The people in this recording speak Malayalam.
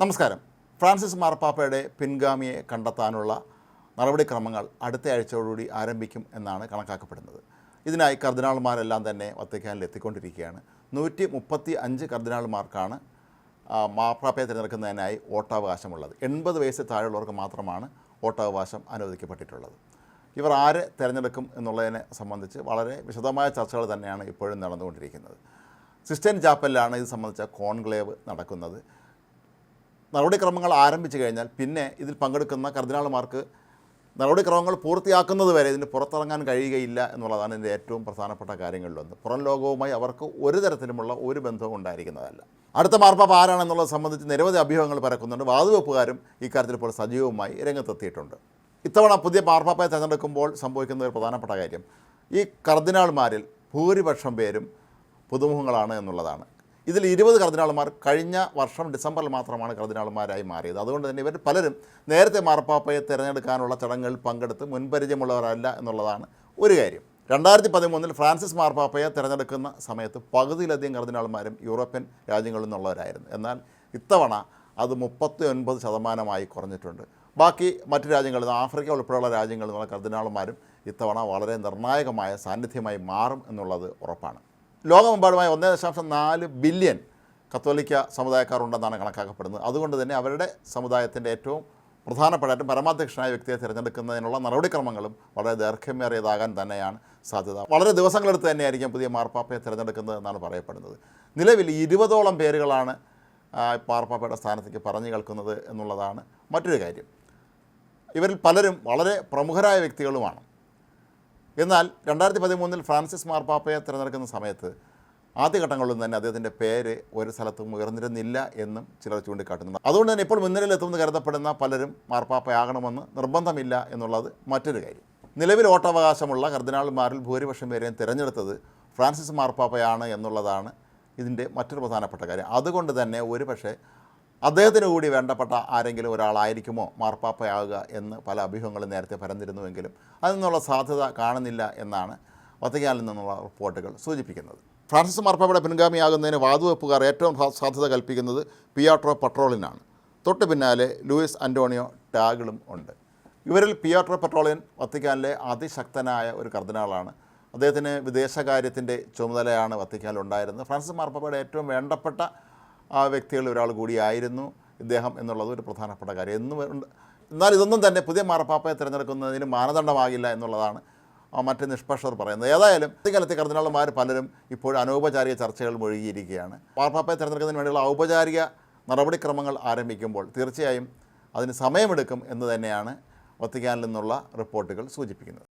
നമസ്കാരം. ഫ്രാൻസിസ് മാർപ്പാപ്പയുടെ പിൻഗാമിയെ കണ്ടെത്താനുള്ള നടപടിക്രമങ്ങൾ അടുത്ത ആഴ്ചയോടുകൂടി ആരംഭിക്കും എന്നാണ് കണക്കാക്കപ്പെടുന്നത്. ഇതിനായി കർദിനാൾമാരെല്ലാം തന്നെ വത്തിക്കാനിൽ എത്തിക്കൊണ്ടിരിക്കുകയാണ്. നൂറ്റി മുപ്പത്തി അഞ്ച് കർദിനാൾമാർക്കാണ് മാർപ്പാപ്പയെ തിരഞ്ഞെടുക്കുന്നതിനായി വോട്ടവകാശമുള്ളത്. എൺപത് വയസ്സ് താഴെയുള്ളവർക്ക് മാത്രമാണ് വോട്ടവകാശം അനുവദിക്കപ്പെട്ടിട്ടുള്ളത്. ഇവർ ആരെ തിരഞ്ഞെടുക്കും എന്നുള്ളതിനെ സംബന്ധിച്ച് വളരെ വിശദമായ ചർച്ചകൾ തന്നെയാണ് ഇപ്പോഴും നടന്നുകൊണ്ടിരിക്കുന്നത്. സിസ്റ്റൻ ചാപ്പലിലാണ് ഇത് സംബന്ധിച്ച കോൺക്ലേവ് നടക്കുന്നത്. നടപടിക്രമങ്ങൾ ആരംഭിച്ചു കഴിഞ്ഞാൽ പിന്നെ ഇതിൽ പങ്കെടുക്കുന്ന കർദിനാളുമാർക്ക് നടപടിക്രമങ്ങൾ പൂർത്തിയാക്കുന്നത് വരെ ഇതിന് പുറത്തിറങ്ങാൻ കഴിയുകയില്ല എന്നുള്ളതാണ് ഇതിന്റെ ഏറ്റവും പ്രധാനപ്പെട്ട കാര്യങ്ങളിലൊന്ന്. പുറം ലോകവുമായി അവർക്ക് ഒരു തരത്തിലുമുള്ള ഒരു ബന്ധവും ഉണ്ടായിരിക്കുന്നതല്ല. അടുത്ത മാർപ്പാപ്പ ആരാണെന്നുള്ളത് സംബന്ധിച്ച് നിരവധി അഭ്യൂഹങ്ങൾ പരക്കുന്നുണ്ട്. വാതുവെപ്പുകാരും ഇക്കാര്യത്തിൽ ഇപ്പോൾ സജീവമായി രംഗത്തെത്തിയിട്ടുണ്ട്. ഇത്തവണ പുതിയ മാർപ്പാപ്പയെ തിരഞ്ഞെടുക്കുമ്പോൾ സംഭവിക്കുന്ന ഒരു പ്രധാനപ്പെട്ട കാര്യം ഈ കർദിനാൾമാരിൽ ഭൂരിപക്ഷം പേരും പുതുമുഖങ്ങളാണ് എന്നുള്ളതാണ്. ഇതിൽ ഇരുപത് കർദിനാൾമാർ കഴിഞ്ഞ വർഷം ഡിസംബറിൽ മാത്രമാണ് കർദിനാൾമാരായി മാറിയത്. അതുകൊണ്ട് തന്നെ ഇവർ പലരും നേരത്തെ മാർപ്പാപ്പയെ തിരഞ്ഞെടുക്കാനുള്ള ചടങ്ങുകളിൽ പങ്കെടുത്ത് മുൻപരിചയമുള്ളവരല്ല എന്നുള്ളതാണ് ഒരു കാര്യം. രണ്ടായിരത്തി പതിമൂന്നിൽ ഫ്രാൻസിസ് മാർപ്പാപ്പയെ തിരഞ്ഞെടുക്കുന്ന സമയത്ത് പകുതിയിലധികം കർദിനാൾമാരും യൂറോപ്യൻ രാജ്യങ്ങളിൽ നിന്നുള്ളവരായിരുന്നു. എന്നാൽ ഇത്തവണ അത് മുപ്പത്തി ഒൻപത് ശതമാനമായി കുറഞ്ഞിട്ടുണ്ട്. ബാക്കി മറ്റു രാജ്യങ്ങളിൽ നിന്ന് ആഫ്രിക്ക ഉൾപ്പെടെയുള്ള രാജ്യങ്ങളിൽ നിന്നുള്ള കർദിനാൾമാരും ഇത്തവണ വളരെ നിർണായകമായ സാന്നിധ്യമായി മാറും എന്നുള്ളത് ഉറപ്പാണ്. ലോകമെമ്പാടുമായി ഒന്നേ ദശാംശം നാല് ബില്യൺ കത്തോലിക്ക സമുദായക്കാരുണ്ടെന്നാണ് കണക്കാക്കപ്പെടുന്നത്. അതുകൊണ്ട് തന്നെ അവരുടെ സമുദായത്തിന്റെ ഏറ്റവും പ്രധാനപ്പെട്ട ഏറ്റവും പരമാധ്യക്ഷനായ വ്യക്തിയെ തിരഞ്ഞെടുക്കുന്നതിനുള്ള നടപടിക്രമങ്ങളും വളരെ ദൈർഘ്യമേറിയതാകാൻ തന്നെയാണ് സാധ്യത. വളരെ ദിവസങ്ങളെടുത്ത് തന്നെയായിരിക്കും പുതിയ മാർപ്പാപ്പയെ തിരഞ്ഞെടുക്കുന്നത് എന്നാണ് പറയപ്പെടുന്നത്. നിലവിൽ ഇരുപതോളം പേരുകളാണ് മാർപ്പാപ്പയുടെ സ്ഥാനത്തേക്ക് പറഞ്ഞു കേൾക്കുന്നത് എന്നുള്ളതാണ് മറ്റൊരു കാര്യം. ഇവരിൽ പലരും വളരെ പ്രമുഖരായ വ്യക്തികളുമാണ്. എന്നാൽ രണ്ടായിരത്തി പതിമൂന്നിൽ ഫ്രാൻസിസ് മാർപ്പാപ്പയെ തിരഞ്ഞെടുക്കുന്ന സമയത്ത് ആദ്യഘട്ടങ്ങളിൽ തന്നെ അദ്ദേഹത്തിന്റെ പേര് ഒരു സ്ഥലത്തും ഉയർന്നിരുന്നില്ല എന്നും ചിലർ ചൂണ്ടിക്കാട്ടുന്നുണ്ട് അതുകൊണ്ട് തന്നെ ഇപ്പോൾ മുൻനിരയിലെത്തുമെന്ന് കരുതപ്പെടുന്ന പലരും മാർപ്പാപ്പയാകണമെന്ന് നിർബന്ധമില്ല എന്നുള്ളത് മറ്റൊരു കാര്യം. നിലവിൽ വോട്ടവകാശമുള്ള കർദിനാൾമാരിൽ ഭൂരിപക്ഷം പേരെയും തിരഞ്ഞെടുത്തത് ഫ്രാൻസിസ് മാർപ്പാപ്പയാണ് എന്നുള്ളതാണ് ഇതിന്റെ മറ്റൊരു പ്രധാനപ്പെട്ട കാര്യം. അതുകൊണ്ട് തന്നെ ഒരു പക്ഷേ അദ്ദേഹത്തിന് കൂടി വേണ്ടപ്പെട്ട ആരെങ്കിലും ഒരാളായിരിക്കുമോ മാർപ്പാപ്പയാകുക എന്ന് പല അഭ്യൂഹങ്ങളും നേരത്തെ പരന്നിരുന്നുവെങ്കിലും അതിൽ നിന്നുള്ള സാധ്യത കാണുന്നില്ല എന്നാണ് വത്തിക്കാനിൽ നിന്നുള്ള റിപ്പോർട്ടുകൾ സൂചിപ്പിക്കുന്നത്. ഫ്രാൻസിസ് മാർപ്പാപ്പയുടെ പിൻഗാമിയാകുന്നതിന് വാതുവെപ്പുകാർ ഏറ്റവും സാധ്യത കൽപ്പിക്കുന്നത് പിയാട്രോ പട്രോളിനാണ്. തൊട്ട് പിന്നാലെ ലൂയിസ് അന്റോണിയോ ടാഗിളും ഉണ്ട്. ഇവരിൽ പിയാട്രോ പെട്രോളിയൻ വത്തിക്കാനിലെ അതിശക്തനായ ഒരു കർദിനാളാണ്. അദ്ദേഹത്തിന് വിദേശകാര്യത്തിന്റെ ചുമതലയാണ് വത്തിക്കാനിൽ ഉണ്ടായിരുന്നത്. ഫ്രാൻസിസ് മാർപ്പാപ്പയുടെ ഏറ്റവും വേണ്ടപ്പെട്ട ആ വ്യക്തികളിൽ ഒരാൾ കൂടിയായിരുന്നു ഇദ്ദേഹം എന്നുള്ളത് ഒരു പ്രധാനപ്പെട്ട കാര്യം. എന്നും എന്നാൽ ഇതൊന്നും തന്നെ പുതിയ മാറപ്പാപ്പയെ തിരഞ്ഞെടുക്കുന്നതിന് മാനദണ്ഡമാകില്ല എന്നുള്ളതാണ് മറ്റ് നിഷ്പക്ഷർ പറയുന്നത്. ഏതായാലും ഇക്കാലത്തെ കർദിനാളന്മാർ പലരും ഇപ്പോഴും അനൗപചാരിക ചർച്ചകൾ മുഴുകിയിരിക്കുകയാണ്. മാർപ്പാപ്പയെ തിരഞ്ഞെടുക്കുന്നതിന് വേണ്ടിയുള്ള ഔപചാരിക നടപടിക്രമങ്ങൾ ആരംഭിക്കുമ്പോൾ തീർച്ചയായും അതിന് സമയമെടുക്കും എന്ന് തന്നെയാണ് വത്തിക്കാനിൽ നിന്നുള്ള റിപ്പോർട്ടുകൾ സൂചിപ്പിക്കുന്നത്.